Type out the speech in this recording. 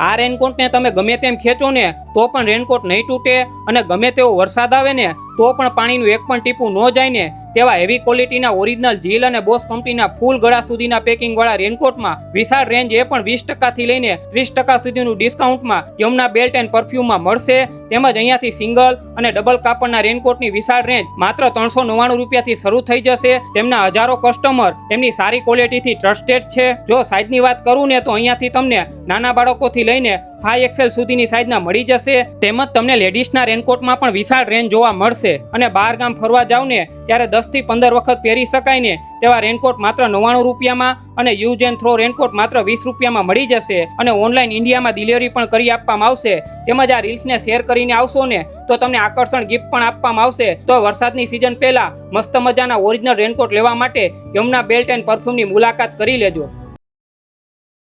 આ રેનકોટને તમે ગમે તેમ ખેંચો ને, તો પણ રેનકોટ નહીં તૂટે અને ગમે તેવો વરસાદ આવે ને, તો પણ પાણીનું એક પણ ટીપું ન જાય ને, તેવા હેવી ક્વોલિટીના ઓરિજિનલ ઝીલ અને બોસ કંપનીના ફૂલ ગળા સુધીના પેકિંગવાળા રેનકોટમાં વિશાળ રેન્જ એ પણ વીસ ટકાથી લઈને ત્રીસ ટકા સુધીનું ડિસ્કાઉન્ટમાં યમુના બેલ્ટ એન્ડ પરફ્યુમમાં મળશે. તેમજ અહીંયાથી સિંગલ અને ડબલ કાપડના રેનકોટની વિશાળ રેન્જ માત્ર ત્રણસો નવ્વાણું રૂપિયાથી શરૂ થઈ જશે. તેમના હજારો કસ્ટમર એમની સારી ક્વોલિટીથી ટ્રસ્ટેડ છે. જો સાઇઝની વાત કરું ને, તો અહીંયાથી તમને નાના બાળકોથી લઈને ફાઈવ એક્સેલ સુધીની સાઇઝના મળી જશે. તેમજ તમને લેડીઝના રેનકોટમાં પણ વિશાળ રેન્જ જોવા મળશે. અને બહાર ગામ ફરવા જાવ ને ત્યારે દસથી પંદર વખત પહેરી શકાય ને તેવા રેનકોટ માત્ર નવ્વાણું રૂપિયામાં અને યુઝ એન્ડ થ્રો રેનકોટ માત્ર વીસ રૂપિયામાં મળી જશે. અને ઓનલાઈન ઇન્ડિયામાં ડિલિવરી પણ કરી આપવામાં આવશે. તેમજ આ રીલ્સને શેર કરીને આવશો ને તો તમને આકર્ષણ ગિફ્ટ પણ આપવામાં આવશે. તો વરસાદની સિઝન પહેલા મસ્ત મજાના ઓરિજિનલ રેનકોટ લેવા માટે યમુના બેલ્ટ એન્ડ પરફ્યુમની મુલાકાત કરી લેજો.